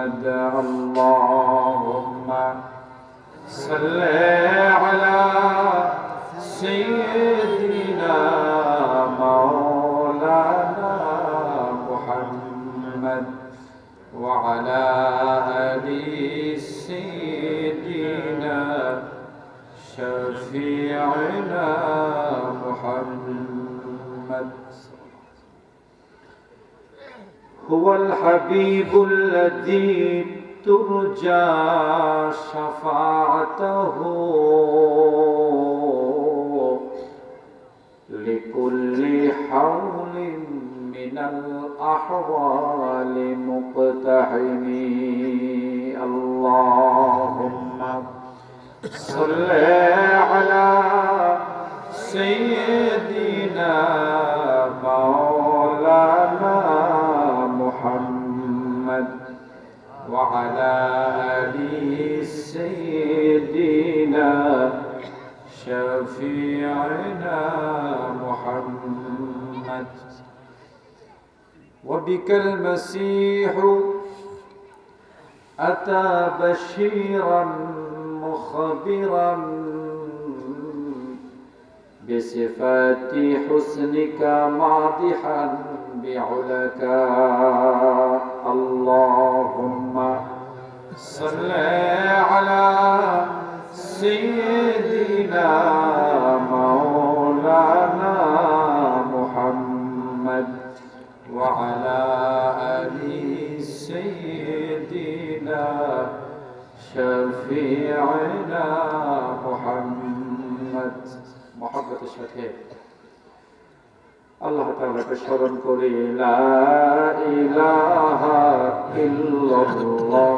محمد اللهم صل هو الحبيب الذي ترجى شفاعته. لكل حول من الأحوال مقتحم. اللهم صل على سيدنا مولانا وعلى آل سيدنا شفيعنا محمد. وبك المسيح أتى بشيرا مخبرا بصفات حسنك ماضحا بعلك صل على سيدنا مولانا محمد وعلى آل سيدنا شفيعنا محمد محبة الشهيد আল্লাহ তাআলাকে স্মরণ করি লা ইলাহা ইল্লাল্লাহ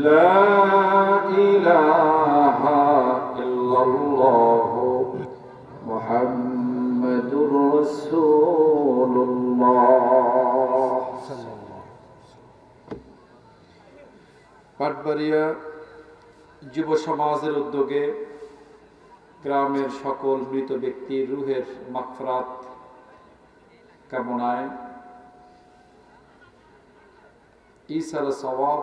لا إله إلا الله محمد رسول الله পাটবাড়িয়া যুব সমাজের উদ্যোগে গ্রামের সকল মৃত ব্যক্তির রুহের মাফরাত কামনায় ইসার সওয়াব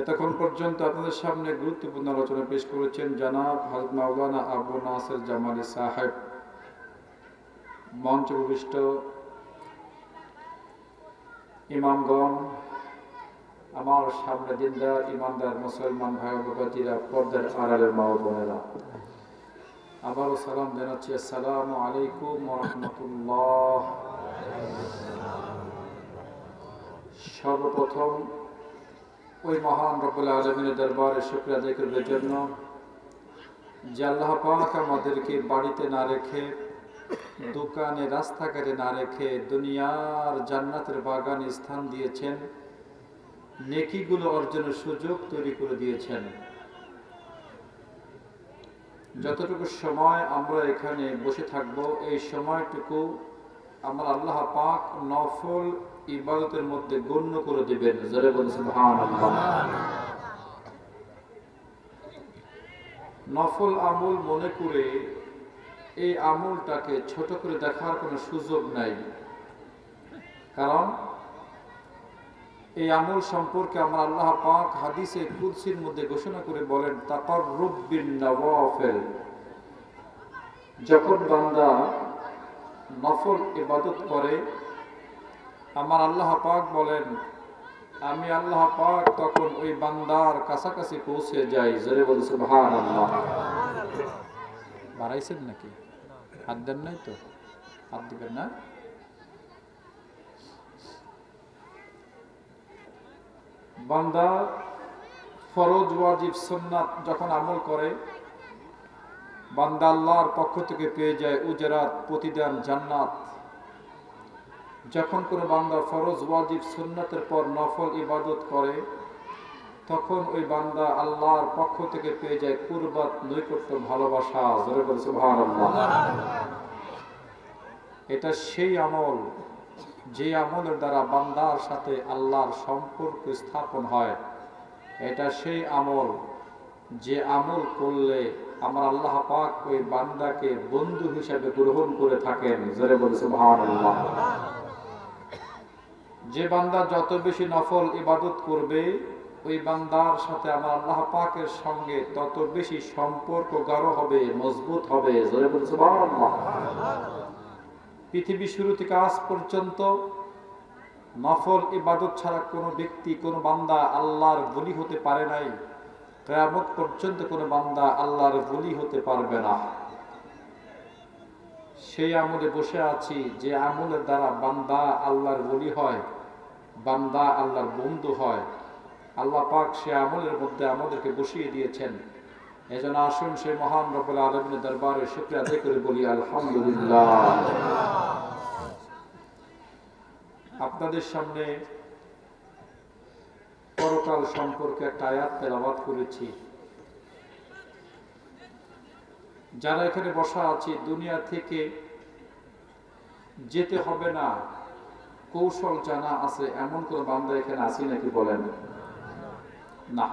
এতক্ষণ পর্যন্ত আপনাদের সামনে গুরুত্বপূর্ণ আলোচনা পেশ করেছেন জনাব হজরত মাওলানা আবু নাসের জামালি সাহেব, মঞ্চ উপবিষ্ট ইমামগণ, আমার সামনে দিনদার ইমানদার মুসলমান ভাই বাবাজিরা পর্দার আড়ালের মা বোনেরা। আবারও সালাম জানাচ্ছি। আসসালামু আলাইকুম রহমতুল্লাহ। সর্বপ্রথম ওই মহান রব্বুল আলমিনের দরবারে শুক্রিয়া আদায় করবার জন্য যে আল্লাহ পাক আমাদেরকে বাড়িতে না রেখে, দোকানে, রাস্তাঘাটে না রেখে, দুনিয়ার জান্নাতের বাগানে স্থান দিয়েছেন, নেকিগুলো অর্জনের সুযোগ তৈরি করে দিয়েছেন। যতটুকু সময় আমরা এখানে বসে থাকব, এই সময়টুকু আমরা আল্লাহ পাক নফল ইবাদতের মধ্যে গণ্য করে দিবেন। জোরে বলছেন নফল আমল মনে করে এই আমলটাকে ছোট করে দেখার কোনো সুযোগ নাই। কারণ এই আমল সম্পর্কে আমরা আল্লাহ পাক হাদিসে কুলসির মধ্যে ঘোষণা করে বলেন তাকর রুব্বিন নওয়াফেল। যখন বান্দা নফল ইবাদত করে আমার আল্লাহ পাক বলেন, আমি আল্লাহ পাক তখন ওই বান্দার কাছাকাছি পৌঁছে যাই। জোরে বলে সুবহান আল্লাহ বাড়াইছেন নাকি? হাত দেন নাই তো? হাত দিবেন না? বান্দা ফরজ, ওয়াজিব, সুন্নাত যখন আমল করে, বান্দা আল্লাহর পক্ষ থেকে পেয়ে যায় উজরাত, প্রতিদান জান্নাত। যখন কোনো বান্দা ফরজ, ওয়াজিব, সুন্নাতের পর নফল ইবাদত করে, তখন ওই বান্দা আল্লাহর পক্ষ থেকে পেয়ে যায় কুরবাত, নৈকট্য, ভালোবাসা। জোরে বলছে এটা সেই আমল, যে আমলের দ্বারা বান্দার সাথে আল্লাহর সম্পর্ক স্থাপন হয়। এটা সেই আমল, যে আমল করলে আমার আল্লাহ পাক ওই বান্দাকে বন্ধু হিসাবে গ্রহণ করে থাকেন। জোরে বলছে সুবহানাল্লাহ। যে বান্দা যত বেশি নফল ইবাদত করবে, ওই বান্দার সাথে আমার আল্লাহ পাকের সঙ্গে তত বেশি সম্পর্ক গাঢ় হবে, মজবুত হবে। পৃথিবী শুরু থেকে আজ পর্যন্ত নফল ইবাদত ছাড়া কোনো ব্যক্তি, কোনো বান্দা আল্লাহর বলি হতে পারে নাই। কেয়ামত পর্যন্ত কোনো বান্দা আল্লাহর বলি হতে পারবে না। সেই আমলে বসে আছি যে আমলের দ্বারা বান্দা আল্লাহর বলি হয়। বান্দা আল্লাহর বন্ধু হয়। আল্লাহ পাক সে আমলের মধ্যে আমাদেরকে বসিয়ে দিয়েছেন। এজন্য আসুন সেই মহান রব্বুল আলমিনের দরবারে শুক্রিয়া আদায় করে বলি, আলহামদুলিল্লাহ। আপনাদের সামনে পরকাল সম্পর্কে একটা আয়াত তেলাবাদ করেছি। যারা এখানে বসা আছি, দুনিয়া থেকে যেতে হবে না। কৌশল জানা আছে, এমন কোন বান্দা এখানে আছি নাকি বলেন? না।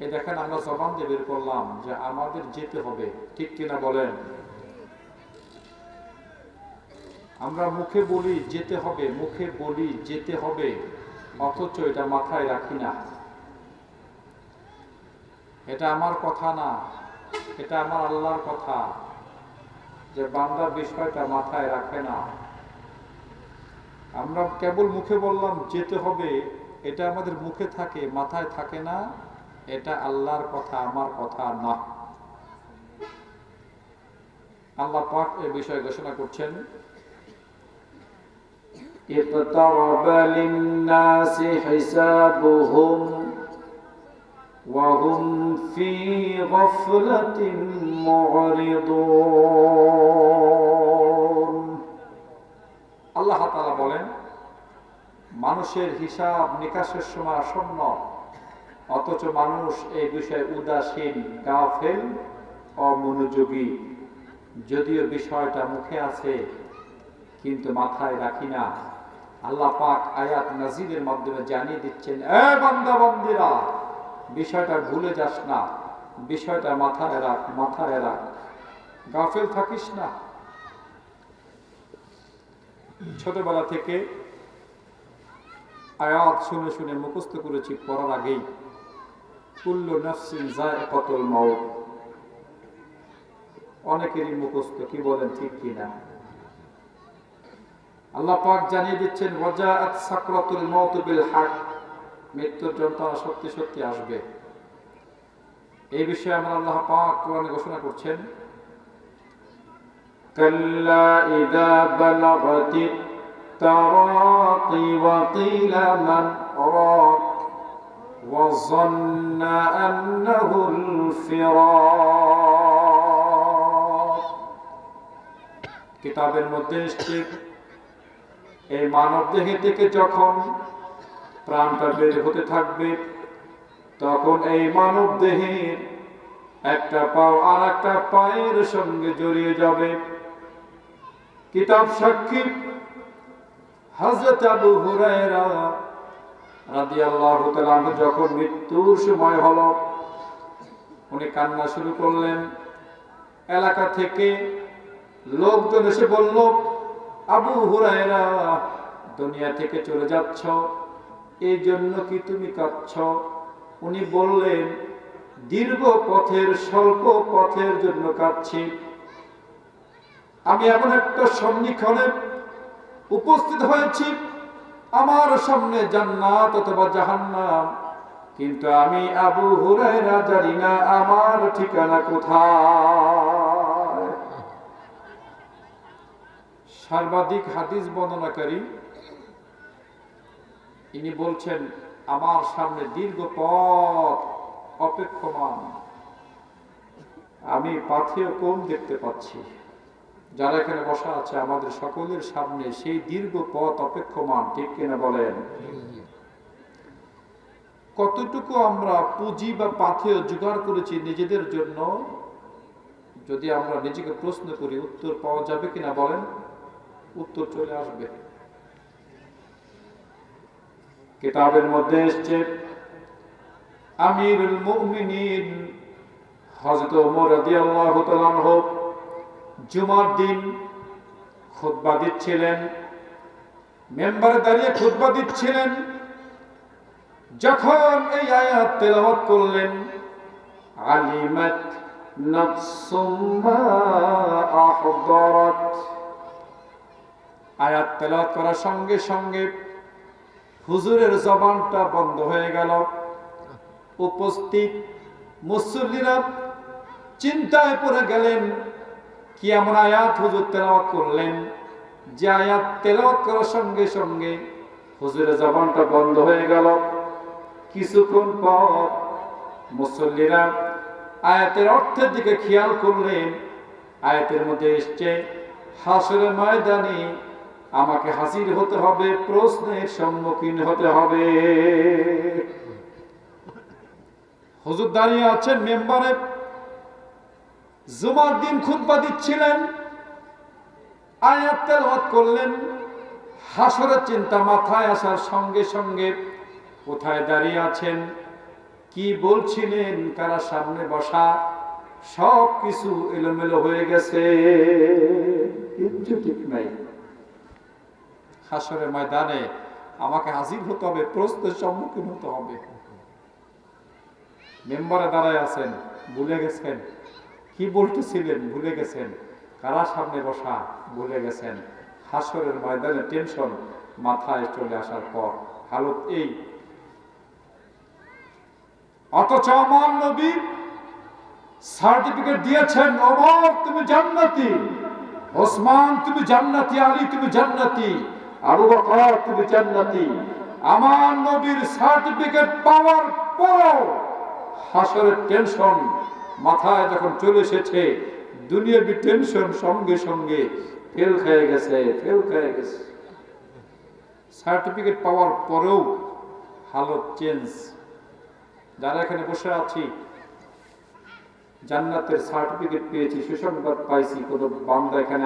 এ দেখেন, আমরা জবান দিয়ে বের করলাম যে আমাদের যেতে হবে, ঠিক কিনা বলেন? আমরা মুখে বলি যেতে হবে, মুখে বলি যেতে হবে, অথচ এটা মাথায় রাখি না। এটা আমার কথা না, এটা আমার আল্লাহর কথা। যে বান্দা বিষয়টা মাথায় রাখে না আমরা কেবল মুখে বললাম যেতে হবে এটা আমাদের মুখে থাকে মাথায় থাকে না এটা আল্লাহর কথা আমার কথা না আল্লাহ পাক এ বিষয়ে ঘোষণা করছেন اقترب للناس حسابهم وهم في غفلة معرضون আল্লাহ তাআলা বলেন মানুষের হিসাব নিকাশের সময় আসন্ন অথচ মানুষ এই বিষয়ে উদাসীন গাফেল অমনোযোগী যদিও বিষয়টা মুখে আছে কিন্তু মাথায় রাখি না আল্লাহ পাক আয়াত নাজিরের মাধ্যমে জানিয়ে দিচ্ছেন এ বান্দা বন্দিরা বিষয়টা ভুলে যাস না। বিষয়টা মাথায় রাখ মাথায় রাখ। গাফেল থাকিস না। ছোটবেলা থেকে আয়াত শুনে শুনে মুখস্থ করেছি পড়ার আগেই। কুল্লু নাফসিন যায়কাতুল মাউত। অনেকেরই মুখস্থ কি বলেন ঠিক কি না আল্লাহ পাক জানিয়ে দিচ্ছেন ওয়াজাআত সাকরাতুল মাউত বিল হক। মৃত্যুর যন্ত্রণা সত্যি সত্যি আসবে এই বিষয়ে আমরা আল্লাহ পাক কোরআনে ঘোষণা করছেন كلا إذا بلغت التراقي وقيل من راق وظن أنه الفراق কিতাবের মধ্যে এসছে এই মানব দেহে থেকে যখন প্রাণটা বের হতে থাকবে। তখন এই মানব দেহের একটা পাও আর একটা পায়ের সঙ্গে জড়িয়ে যাবে। কিতাব সাক্ষী হযরত আবু হুরায়রা রাদিয়াল্লাহু তাআলা যখন মৃত্যুর সময় হলো, উনি কান্না শুরু করলেন। এলাকা থেকে লোকজন এসে বলল, আবু হুরায়রা, দুনিয়া থেকে চলে যাচ্ছ। এই জন্য কি তুমি কাঁদছ? উনি বললেন, দীর্ঘ পথের, স্বল্প পথের জন্য কাঁদছি। আমি এমন একটা সন্নিক্ষণে উপস্থিত হয়েছি, আমার সামনে জান্নাত অথবা জাহান্নাম। কিন্তু আমি আবু হুরায়রা জানি না আমার ঠিকানা কোথায়। সর্বাধিক হাদিস বর্ণনাকারী ইনি বলছেন, আমার সামনে দীর্ঘ পথ অপেক্ষমান। আমি পাথেও কম দেখতে পাচ্ছি। যারা এখানে বসা আছে, আমাদের সকলের সামনে সেই দীর্ঘ পথ অপেক্ষমান। ঠিক কিনা বলেন? কতটুকু আমরা পুঁজি বা পাথেও জোগাড় করেছি নিজেদের জন্য? যদি আমরা নিজেকে প্রশ্ন করি, উত্তর পাওয়া যাবে কিনা বলেন? উত্তর চলে আসবে। কিতাবের মধ্যে এসছে, আমিরুল মুমিনিন, হযরত ওমর রাদিয়াল্লাহু তাআলা জুমার দিন খুতবা দিচ্ছিলেন, মেম্বারে দাঁড়িয়ে খুতবা দিচ্ছিলেন। যখন এই আয়াত তেলাওয়াত করলেন, আলিমাত নাফসুম মা আহদারাত। আয়াত তেলাওয়াত করার সঙ্গে সঙ্গে হুজুরের জবানটা বন্ধ হয়ে গেল। উপস্থিত মুসল্লিরা চিন্তায় পড়ে গেলেন, কি এমন আয়াত হুজুর তেলাওয়াত করলেন? যে আয়াত তেলাওয়াত করার সঙ্গে সঙ্গে হুজুরের জবানটা বন্ধ হয়ে গেল। কিছুক্ষণ পর মুসল্লিরা আয়াতের অর্থের দিকে খেয়াল করলেন। আয়াতের মধ্যে এসছে হাসরের ময়দানে আমাকে হাজির হতে হবে, প্রশ্নের সম্মুখীন হতে হবে। হুজুর দাঁড়িয়ে আছেন মেম্বারে। জুমার দিন খুতবা দিচ্ছিলেন, আয়াত তেলাওয়াত করলেন, হাসরের চিন্তা মাথায় আসার সঙ্গে সঙ্গে কোথায় দাঁড়িয়ে আছেন, কি বলছিলেন, কারা সামনে বসা সব কিছু এলোমেলো হয়ে গেছে। কিচ্ছু ঠিক নাই। হাসরের ময়দানে আমাকে হাজির হতে হবে, প্রশ্নের সম্মুখীন হতে হবে। মেম্বারে দাঁড়ায় আছেন, ভুলে গেছেন। কি বলতেছিলেন? ভুলে গেছেন। কারা সামনে বসা? ভুলে গেছেন। হাসরের ময়দানে টেনশন মাথায় চলে আসার পর হালত এই। অথচ আমার নবী সার্টিফিকেট দিয়েছেন, অমর তুমি জান্নাতি, ওসমান তুমি জান্নাতি, আলী তুমি জান্নাতি। টেনশন মাথায় যখন চলে এসেছে টেনশন সঙ্গে সঙ্গে ফেল খেয়ে গেছে, ফেল খেয়ে গেছে। সার্টিফিকেট পাওয়ার পরেও হালত চেঞ্জ। যারা এখানে বসে আছি, জান্নাতের সার্টিফিকেট পেয়েছি, সুসংবাদ পাইছি, কোনো বান্দা এখানে